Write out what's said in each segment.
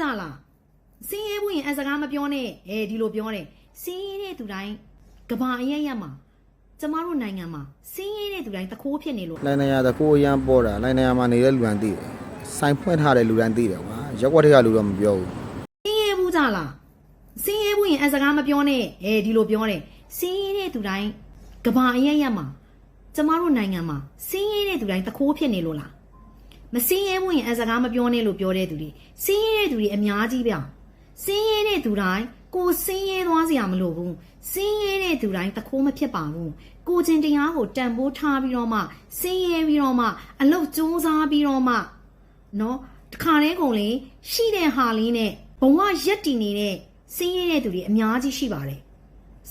ကြလားစင်းရဲဘူးရင်အစကားမပြောနဲ့အဲဒီလိုပြောတယ်စင်းရဲတဲ့သူတိုင်းကဘာအရက်ရက်မှာကျမတို့နိုင်ငံမှာစင်းရဲတဲ့သူတိုင်းတခိုးဖြစ်နေလို့လိုင်းနေရတကိုအရန်ပေါ်တာလိုင်းနေရမှာနေတဲ့လူတန်းသိတယ်ဆိုင်ဖွင့်ထားတဲ့လူတန်းသိတယ်ကွာရက်ွက်တွေကလူတော့မပြောဘူးစင်းရဲဘူးကြလားစင်းရဲဘူးရင်အစကားမပြောနဲ့အဲဒီလိုပြောတယ်စင်းရဲတဲ့သူတိုင်းကဘာအရက်ရက်မှာကျမတို့နိုင်ငံမှာစင်းရဲတဲ့သူတိုင်းတခိုးဖြစ်နေလို့လား မစင်းရဲဘူးရင်အစကားမပြောနဲ့လို့ပြောတဲ့သူတွေစင်းရဲတဲ့သူတွေအများကြီးဗျစင်းရဲတဲ့သူတိုင်းကိုစင်းရဲသွားစရာမလိုဘူးစင်းရဲတဲ့သူတိုင်းတခိုးမဖြစ်ပါဘူးကိုချင်းတရားကိုတန်ဖိုးထားပြီးတော့မှစင်းရဲပြီးတော့မှအလုတ်စူးစားပြီးတော့မှနော်တခါတည်းကုန်လေရှိတဲ့ဟာလေးနဲ့ဘဝရက်တည်နေတဲ့စင်းရဲတဲ့သူတွေအများကြီးရှိပါတယ်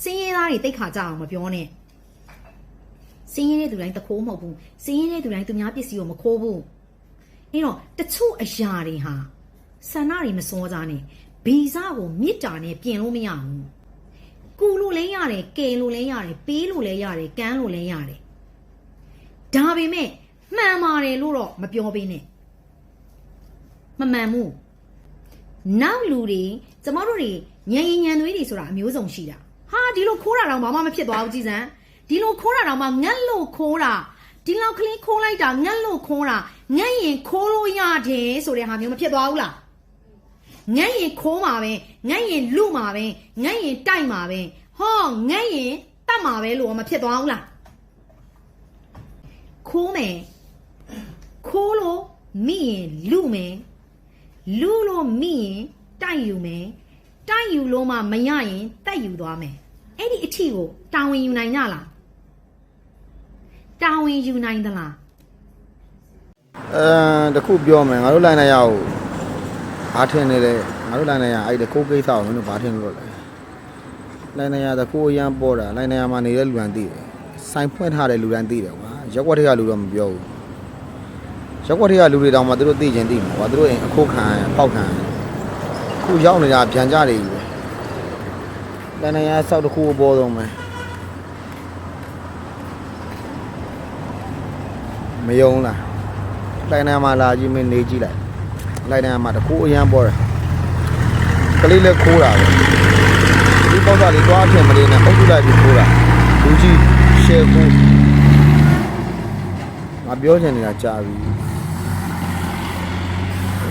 စင်းရဲသားတွေတိတ်ခါကြအောင်မပြောနဲ့စင်းရဲတဲ့သူတိုင်းတခိုးမဟုတ်ဘူးစင်းရဲတဲ့သူတိုင်းသူများပစ္စည်းကိုမခိုးဘူး အဲ့တော့တချို့အရာတွေဟာဆန္ဒတွေမစောကြနဲ့ဗီဇကိုမြစ်တာနဲ့ပြင်လို့မရဘူးကူလို့လည်းရတယ်ကယ်လို့လည်းရတယ်ပေးလို့လည်းရတယ်ကမ်းလို့လည်းရတယ်ဒါပေမဲ့မှန်ပါတယ်လို့တော့မပြောပေးနဲ့မမှန်ဘူးနောက်လူတွေကျမတို့တွေညံရင်ညံသွေးတွေဆိုတာအမျိုးစုံရှိတာဟာဒီလိုခိုးတာတော့ဘာမှမဖြစ်သွားဘူးကြည်စံဒီလိုခိုးတာတော့မှငတ်လို့ခိုးတာ ဒီလောက်ကလေးခိုးလိုက်တာငတ်လို့ခိုးတာငတ်ရင်ခိုးလို့ရတယ်ဆိုတဲ့ဟာမျိုးမဖြစ်သွားဘူးလားငတ်ရင်ခိုးမှာပဲငတ်ရင်လူမှာပဲငတ်ရင်တိုက်မှာပဲဟောငတ်ရင်တတ်မှာပဲလို့မဖြစ်သွားဘူးလားခိုးမယ်ခိုးလို့မိရင်လူမယ်လူလို့မိရင်တိုက်ယူမယ်တိုက်ယူလို့မှမရရင်တက်ယူသွားမယ်အဲ့ဒီအထီကိုတာဝန်ယူနိုင်ကြလား တာဝန်ယူနိုင်သလားအဲတခုပြောမယ်ငါတို့လိုင်းနေရကိုဘာထင်နေလဲငါတို့လိုင်းနေရအဲ့ဒီကိုကိစ္စကိုမင်းတို့ဘာထင်လို့လဲလိုင်းနေရတကိုအရန်ပေါ်တာလိုင်းနေရမှာနေတဲ့လူတန်းသိတယ်ဆိုင်ဖွင့်ထားတဲ့လူတန်းသိတယ်ကွာရက်ွက်တွေကလူတော့မပြောဘူးရက်ွက်တွေကလူတွေတောင်မှသူတို့သိချင်းသိမှာကွာသူတို့အိမ်အခုခံရပေါက်ခံရခုရောက်နေတာပြန်ကြတယ်ကြီးပဲလိုင်းနေရဆောက်တစ်ခုအပေါ်ဆုံးပဲ မယုံလားလိုက်နာမှာလာကြီးမင်းနေကြည့်လိုက်လိုက်နာမှာတကူအရန်ပေါ်တယ်ကလေးလည်းခိုးတာပဲဒီပေါက်စားလေးသွားအဖြစ်မလေးနဲ့ပုတ်ထုလိုက်ပြီးခိုးတာလူကြီးရှယ်ခိုးငါပြောချင်နေတာကြာပြီ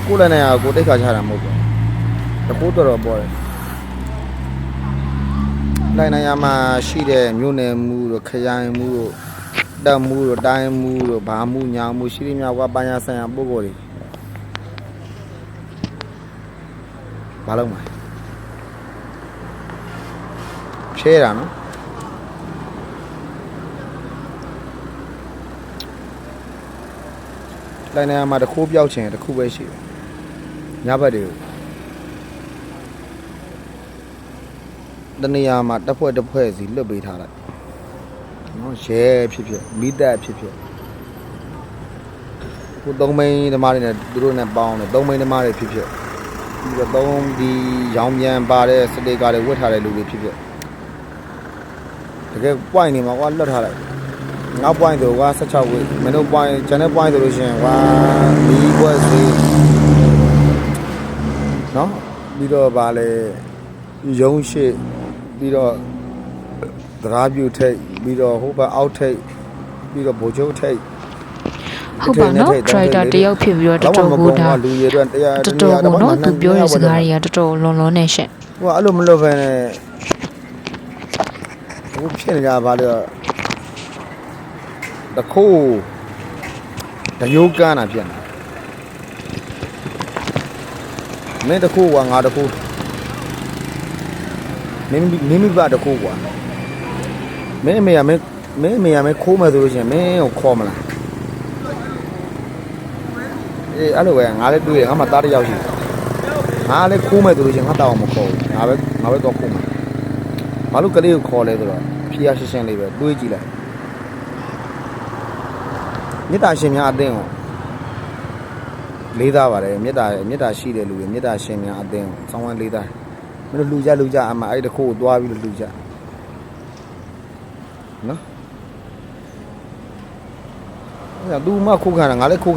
ကိုလည်းနေရကိုတိတ်ခါချတာမဟုတ်ဘူးတကူတော်တော်ပေါ်တယ်လိုက်နာရမှာရှိတဲ့မြို့နယ်မှုတို့ခရိုင်မှုတို့ တက်မှုတို့တိုင်းမှုတို့ဘာမှုညာမှုရှိရမြောက်ကပညာဆိုင်ရာပုဂ္ဂိုလ်တွေဘာလို့မလဲဖြဲတာနော်တိုင်းနေရာမှာတစ်ခုပြောက်ချင်တစ်ခုပဲရှိတယ်ညဘက်တွေကိုတနေရာမှာတစ်ဖွဲ့တစ်ဖွဲ့စီလွတ်ပေးထားလိုက် နော်ရဲဖြစ်ဖြစ်မိသက်ဖြစ်ဖြစ်ကိုသုံးမိန်းသမားတွေနဲ့သူတို့နဲ့ပေါင်းတယ်သုံးမိန်းသမားတွေဖြစ်ဖြစ်ပြီးတော့သုံးဒီရောင်ပြန်ပါတဲ့စတေကာတွေဝတ်ထားတဲ့လူတွေဖြစ်ဖြစ်တကယ် point နေမှာကွာလွတ်ထားလိုက်ငါ point ဆိုကွာ16ဝေးမင်းတို့ point ကျန်တဲ့ point ဆိုလို့ရှိရင်ကွာဒီဘွက်စီနော်ပြီးတော့ဗာလဲရုံးရှိပြီးတော့ သရာပြူထိတ်ပြီးတော့ဟိုဘက်အောက်ထိတ်ပြီးတော့ဘိုလ်ချုပ်ထိတ်ဟုတ်ပါနော် driver တယောက်ဖြစ်ပြီးတော့တော်တော်ကိုဒါလူရည်အတွက်တရားတော်တော်ကိုနော်သူပြောတဲ့စကားတွေကတော်တော်လွန်လွန်နဲ့ရှင့်ဟိုအဲ့လိုမလုပ်ဘဲနဲ့ဟိုဖြစ်နေကြပါလေတခိုးတယိုးကန်းတာဖြစ်နေမင်းတခိုးကငါတခိုးမင်းမင်းမိဘတခိုးကွာ မင်းအမေကမင်းမင်းအမေကမင်းခိုးမယ်ဆိုလို့ရှိရင်မင်းကိုခေါ်မလားအေးအဲ့လိုပဲငါလည်းတွေ့တယ်ငါမှတားတစ်ယောက်ရှိတယ်ငါလည်းခိုးမယ်ဆိုလို့ရှိရင်ငါတောင်းမခေါ်ဘူးငါပဲငါပဲတော့ခိုးမှာဘာလို့ကလေးကိုခေါ်လဲဆိုတော့အဖေရရှင်းရှင်းလေးပဲတွေးကြည့်လိုက်မေတ္တာရှင်များအသင်းကိုလေးသားပါတယ်မေတ္တာမေတ္တာရှိတဲ့လူတွေမေတ္တာရှင်များအသင်းကိုဆောင်းဝမ်းလေးသားမင်းတို့လူကြလူကြအမှအဲ့တခိုးကိုသွားပြီးလူကြ နော်အဲ့ဒါ तू မှခုခံတာငါလည်းခု